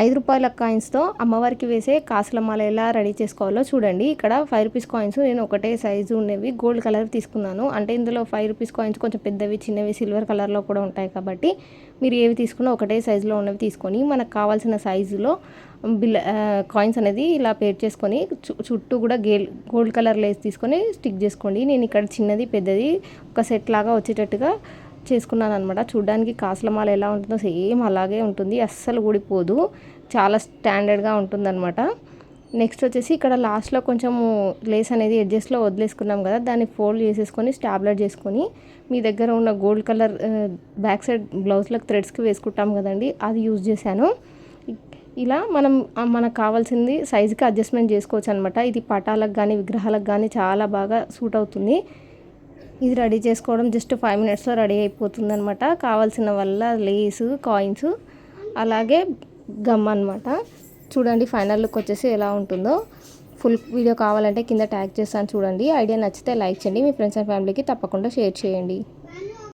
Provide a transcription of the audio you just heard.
ఐదు రూపాయల కాయిన్స్తో అమ్మవారికి వేసే కాసుల మాల ఎలా రెడీ చేసుకోవాలో చూడండి. ఇక్కడ ఫైవ్ రూపీస్ కాయిన్స్ నేను ఒకటే సైజు ఉన్నవి గోల్డ్ కలర్ తీసుకున్నాను. అంటే ఇందులో ఫైవ్ రూపీస్ కాయిన్స్ కొంచెం పెద్దవి చిన్నవి సిల్వర్ కలర్లో కూడా ఉంటాయి కాబట్టి మీరు ఏవి తీసుకున్నా ఒకటే సైజులో ఉన్నవి తీసుకొని మనకు కావాల్సిన సైజులో బిల్ కాయిన్స్ అనేది ఇలా పేర్ చేసుకొని చుట్టూ కూడా గేల్ గోల్డ్ కలర్ లేస్ తీసుకొని స్టిక్ చేసుకోండి. నేను ఇక్కడ చిన్నది పెద్దది ఒక సెట్ లాగా వచ్చేటట్టుగా చేసుకున్నాను అనమాట చూడ్డానికి కాసులమాల ఎలా ఉంటుందో సేమ్ అలాగే ఉంటుంది. అస్సలు ఊడిపోదు. చాలా స్టాండర్డ్గా ఉంటుందన్నమాట. నెక్స్ట్ వచ్చేసి ఇక్కడ లాస్ట్లో కొంచెము లేస్ అనేది ఎడ్జెస్ట్లో వదిలేసుకున్నాం కదా దాన్ని ఫోల్డ్ చేసేసుకొని స్టాబ్లెట్ చేసుకొని మీ దగ్గర ఉన్న గోల్డ్ కలర్ బ్యాక్ సైడ్ బ్లౌజ్లకు థ్రెడ్స్కి వేసుకుంటాం కదండి అది యూజ్ చేశాను. ఇలా మనం మనకు కావాల్సింది సైజుకి అడ్జస్ట్మెంట్ చేసుకోవచ్చు అనమాట ఇది పటాలకు కానీ విగ్రహాలకు కానీ చాలా బాగా సూట్ అవుతుంది. ఇది రెడీ చేసుకోవడం జస్ట్ ఫైవ్ మినిట్స్లో రెడీ అయిపోతుంది అనమాట కావాల్సిన వల్ల లేసు కాయిన్స్ అలాగే గమ్ అనమాట చూడండి ఫైనల్ లుక్ వచ్చేసి ఎలా ఉంటుందో. ఫుల్ వీడియో కావాలంటే కింద ట్యాగ్ చేస్తాను చూడండి. ఐడియా నచ్చితే లైక్ చేయండి. మీ ఫ్రెండ్స్ అండ్ ఫ్యామిలీకి తప్పకుండా షేర్ చేయండి.